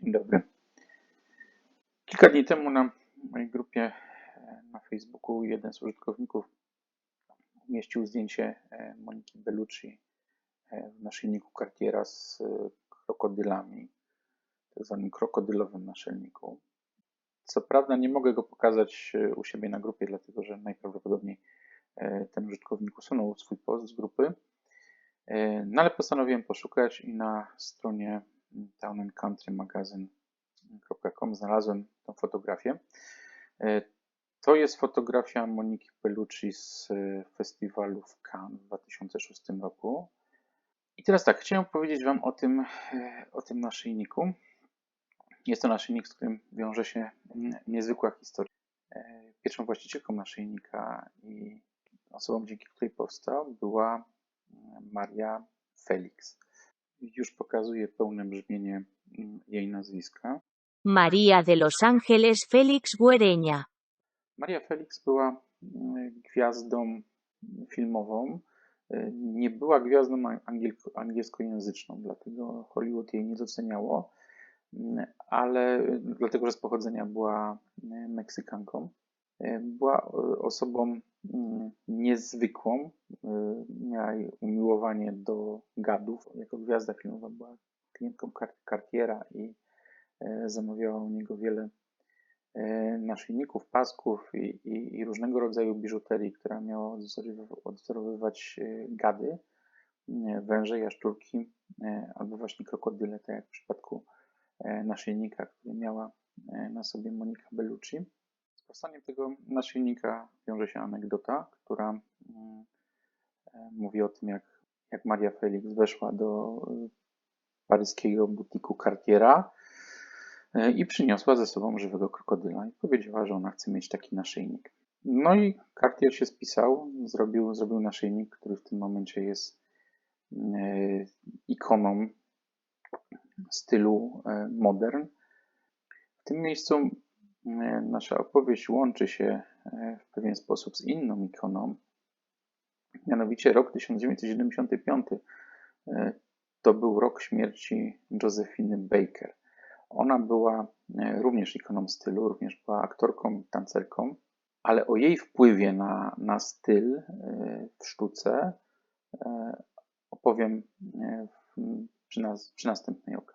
Dzień dobry. Kilka dni temu na mojej grupie e, na Facebooku jeden z użytkowników umieścił zdjęcie e, Moniki Bellucci e, w naszyjniku Cartiera z krokodylami, tak zwanym krokodylowym naszyjniku. Co prawda nie mogę go pokazać u siebie na grupie, dlatego że najprawdopodobniej ten użytkownik usunął swój post z grupy. No ale postanowiłem poszukać i na stronie Town and Country Magazine.com znalazłem tą fotografię. E, To jest fotografia Moniki Bellucci z e, festiwalu w Cannes w 2006 roku. I teraz tak, chciałem powiedzieć Wam o tym, e, o tym naszyjniku. Jest to naszyjnik, z którym wiąże się niezwykła historia. Pierwszą właścicielką naszyjnika i osobą, dzięki której powstał, była Maria Felix. Już pokazuję pełne brzmienie mm, jej nazwiska. María de los Ángeles Félix Guereña. Maria Felix była mm, gwiazdą filmową. E, Nie była gwiazdą angiel- angielskojęzyczną, dlatego Hollywood jej nie doceniało, Mm, ale dlatego, że z pochodzenia była e, Meksykanką. E, Była e, osobą niezwykłą. E, Miała umiłowanie do gadów. Jako gwiazda filmowa była klientką Car- Cartiera i e, zamawiała u niego wiele e, naszyjników, pasków i, i, i różnego rodzaju biżuterii, która miała e, gady, węże, jaszczurki albo właśnie krokodyle, tak jak w przypadku naszyjnika, który miała na sobie Monika Bellucci. Z powstaniem tego naszyjnika wiąże się anegdota, która mm, mówi o tym, jak, jak Maria Felix weszła do e, paryskiego butiku Cartiera e, i przyniosła ze sobą żywego krokodyla i powiedziała, że ona chce mieć taki naszyjnik. No i Cartier się spisał, zrobił, zrobił naszyjnik, który w tym momencie jest e, ikoną stylu modern. W tym miejscu nasza opowieść łączy się w pewien sposób z inną ikoną, mianowicie rok 1975. E, To był rok śmierci Josephiny Baker. Ona była e, również ikoną stylu, również była aktorką, tancerką, ale o jej wpływie na, na styl e, w sztuce opowiem przy, nas, przy następnej okazji.